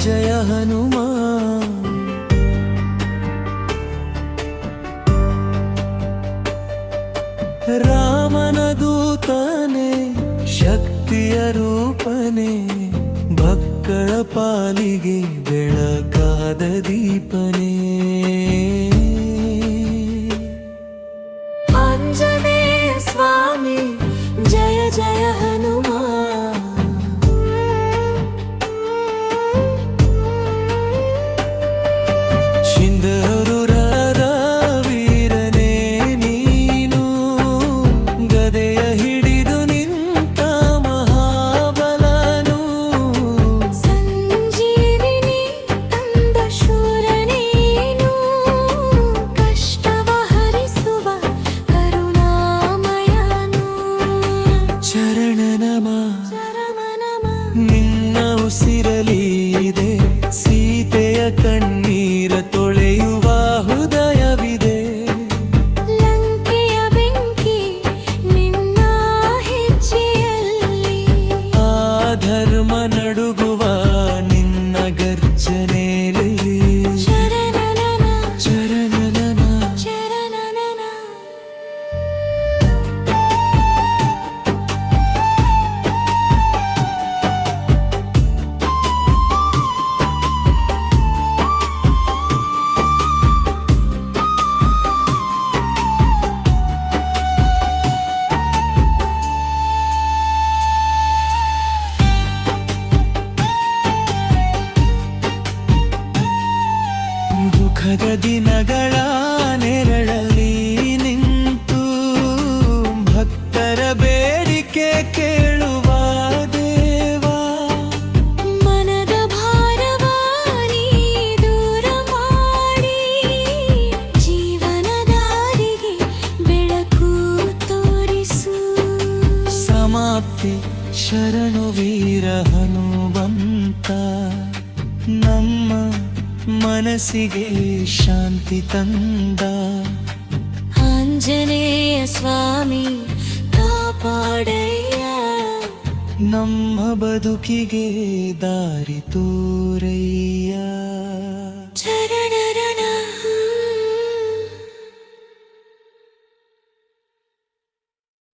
ಜಯ ಹನುಮ. ರಾಮನ ದೂತನೆ, ಶಕ್ತಿಯ ರೂಪನೆ, ಭಕ್ತರ ಪಾಲಿಗೆ ಬೆಳಕಾದ ದೀಪನೆ. ಆಂಜನೇಯ ಸ್ವಾಮಿ, ಜಯ ಜಯ ಹನುಮ. cinema. ದಿನಗಳ ನೆರಳಲ್ಲಿ ನಿಂತು ಭಕ್ತರ ಬೇಡಿಕೆ ಕೇಳುವ ದೇವಾ. ಮನದ ಭಾರವ ನೀ ದೂರ ಮಾಡಿ ಜೀವನ ದಾರಿಗೆ ಬೆಳಕು ತೋರಿಸು. ಸಮಾಪ್ತಿ ಶರಣು ವೀರ ಹನುಮಂತ ನಮ್ಮ ಮನಸ್ಸಿಗೆ ಶಾಂತಿ ತಂದ. ಆಂಜನೇಯ ಸ್ವಾಮಿ ಕಾಪಾಡಯ್ಯ. ನಮ್ಮ ಬದುಕಿಗೆ ದಾರಿ ತೋರಯ್ಯ.